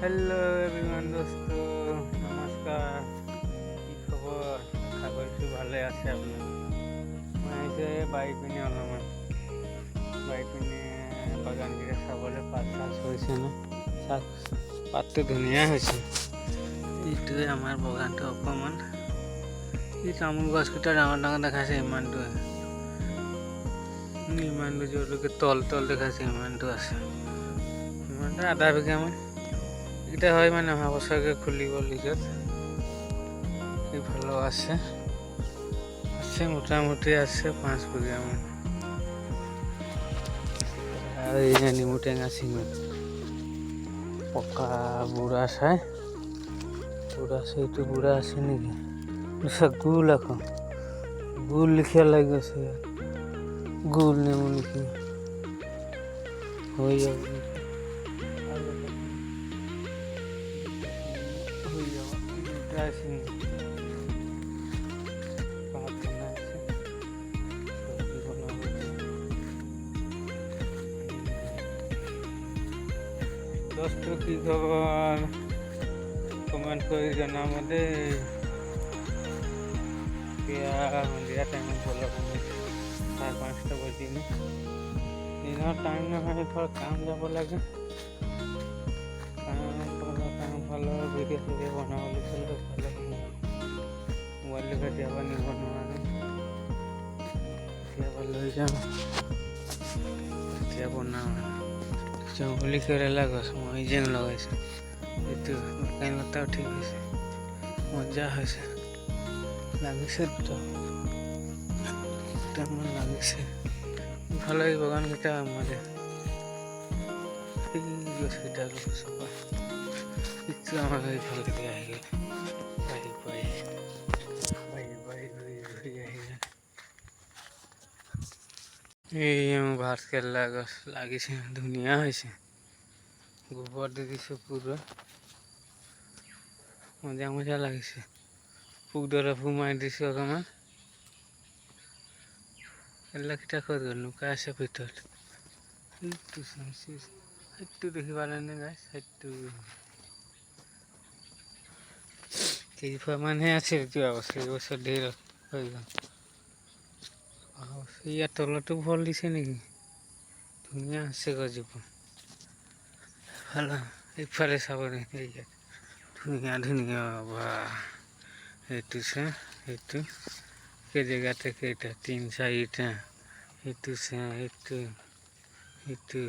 Hello' everyone দোস্ত। নমস্কাৰ কি খবৰ আশা কৰিছোঁ ভালে আছে আপোনালোক মই আহিছোঁ এই বাৰী পিনে অলপমান বাৰী পিনে বাগানকেইটা চাবলৈ পাত চাচ হৈছেনে চাক পাতটো ধুনীয়া হৈছে এইটোৱে আমাৰ বাগানটো অকণমান এই তামোল গছকেইটা ডাঙৰ ডাঙৰ দেখাইছে ইমানটোৱে ইমানটো য'লৈকে তল তল দেখাইছে ইমানটো আছে। ইমানটো আধা বিঘামান এইকেইটা হয় মানে বছৰকে খুলিব লিগত এইফালেও আছে। আছে, মোটামুটি আছে, পাঁচ বিঘামান আৰু এই নেমু টেঙা চিঙত পকা বুঢ়া চাই বুঢ়া চাইটো বুঢ়া আছে নেকি? পিছত গোল আকৌ গোল লিখিয়া লাগি গৈছে গোল নেমু লিখি। হৈ যাব। বনাব দোস্ত কি খবৰ কমেণ্ট কৰি জনাব দেই এতিয়া সন্ধিয়া টাইমত গ'লে চাৰে পাঁচটা বাজিলে দিনৰ টাইম নহয় ধৰ কাম যাব লাগে। ভিডিঅ' চিডিঅ' বনাবলৈ ভালে মোবাইলটো কেতিয়াবা নিব নোৱাৰে কেতিয়াবা লৈ যাওঁ তেতিয়া বনাওঁ জংঘলী কেৰেলা গছ মই যেন লগাইছোঁ। এইটো লতাও ঠিক হৈছে মজা হৈছে লাগিছে লাগিছে। ইফালে এই বাগানকেইটা আমাৰে এই গছকেইটা দিয়ে বাঢ়ি বাঢ়ি বাঢ়ি ঘূৰি ঘূৰি আহি এই আমার ভাত কেৰেলা গছ লাগিছে, ধুনীয়া হৈছে গোবৰ দি দিছোঁ পুৰা মজা মজা লাগিছে। পোক দৰে সোমাই দিছোঁ অকণমান কেৰেলাকেইটা ক'ত গ'ল? লুকাই আছে ভিতৰত। সেইটো চাইছে সেইটো দেখি পালেনে সেইটো কেইজোপামানহে আছে এতিয়া অৱশ্যে এইবছৰ ধেৰ হৈ গ'ল। ইয়াৰ তলতো ফল দিছে নেকি? ধুনীয়া আছে গছজোপা ভালো এইফালে চাব ইয়াত ধুনীয়া ধুনীয়া বা এইটো চা এইটো। সেই জেগাতে কেইটা তিন চাৰিটা এইটো চা এইটো এইটো।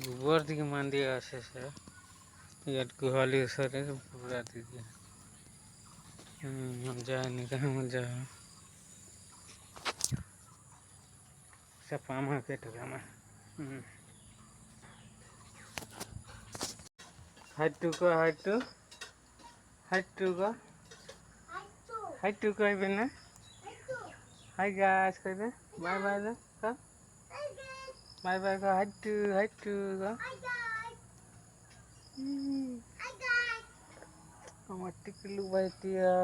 গোবৰ দি কিমান দিয়া আছে চা ইয়াত গোহালিৰ ওচৰতে পূৰা দি দিয়া মজা এনেকুৱা মজা হয় Sa pama ke to kama. Hmm. Hide to go, hide to. Hide to go. Hide to go even na. Hi guys, kau dah. Bye Hmm. Tik lu baik dia.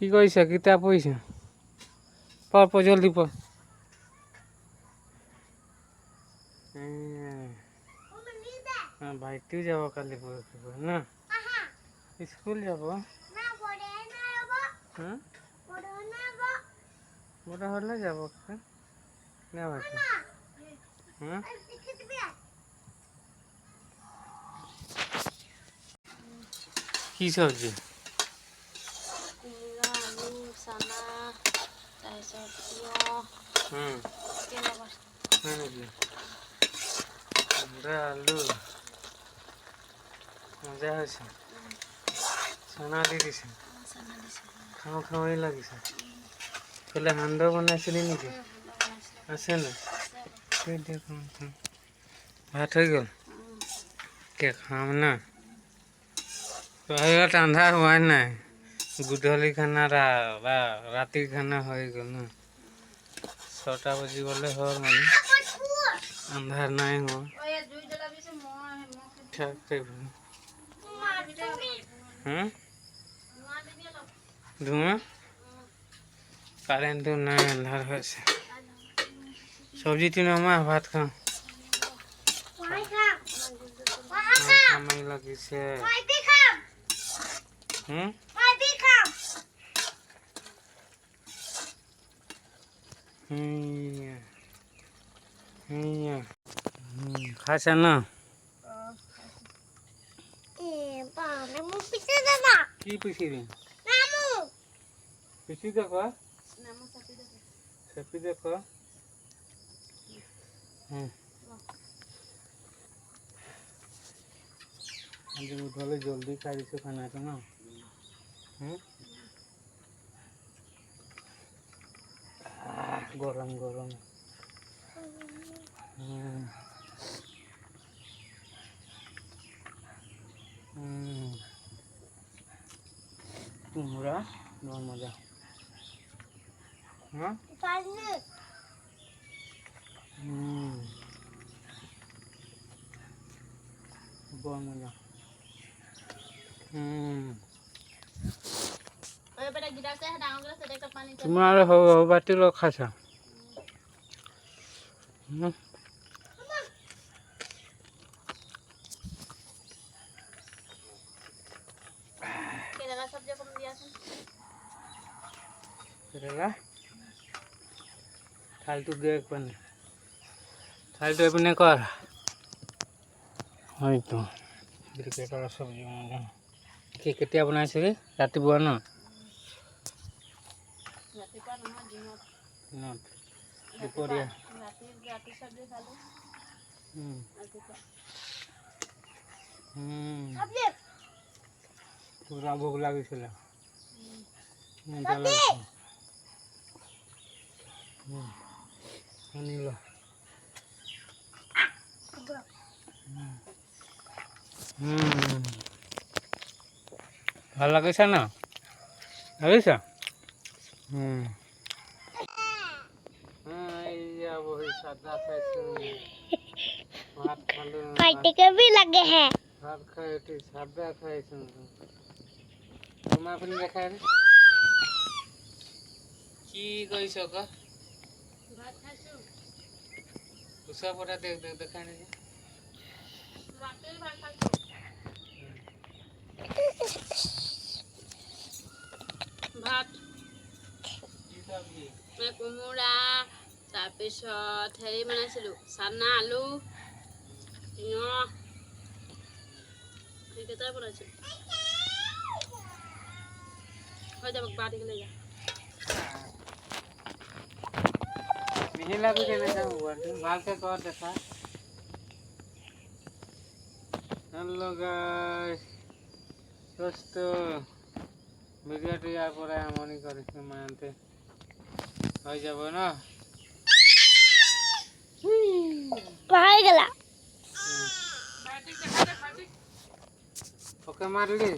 কি কৰিছা কিতাপ পঢ়িছা পঢ় পঢ় জলদি এয়া, ভাইটিও যাব কালি ন স্কুল যাব বড় হলে যাব না ভাইটি হ্যাঁ? কি সবজি? হয় আলু মজা চানা দি দিছে চানা দিছোঁ খাওঁ খাওঁই লাগিছে। ক'লে সান্দহ বনাইছিলি নেকি? আছে খাওঁ ভাত হৈ গ'ল? কে খাম না? আন্ধাৰ হোৱাই নাই। গধূলি খানা ৰা ৰা- খানা হৈ গ'ল। ন ছটা বাজি গ'লে হ'ল মানে। আন্ধাৰ নাই হোৱা ধোঁৱা কাৰেণ্টটো নাই আন্ধাৰ হৈছে চব্জিটো নমা ভাত খাওঁ সময় লাগিছে। হুম? খাইছে না? কি পিছিবি পিছি দেখো সেপি দেখো আজ উঠলে জলদি খাই দিছো খানাটা না? গরম গরম। কুমড়া মজা হ্যাঁ? হুম বড় মজা হুম তুমি আৰু সৰু সৰু বাতি লৈ খাইছা হুম কেৰেলা থালটো দে একপানে থালটো এইপিনে কৰ হয়তো চব্জি বনাওঁ। কি কেতিয়া বনাইছিলি ৰাতিপুৱা ন? দুপৰীয়া পুৰা ভোক লাগিছিলে। মজা ভাল লাগিছে ন লাগিছে ফাইটিকে বি লাগে হে ভাত খাই উঠি সাদা খাইছো তোমার পিনে দেখাই কি কইছ ক ভাত খাইছো উষা পড়া দেখ দেখ দেখাই ভাত কোমোৰা তাৰপিছত হেৰি বনাইছিলোঁ চানা আলু তিয়ঁহ সেইকেইটাই বনাইছিলোঁ হৈ যাব বাটিকে লৈ যা। মিহিলাটো কৰ দেখা। হ্যালো গাইস দোস্ত ভিডিওটি যাওয়ার পরে এমনই করিস মানতে হয়ে যাব না? হয়ে গেল ওকে মারলি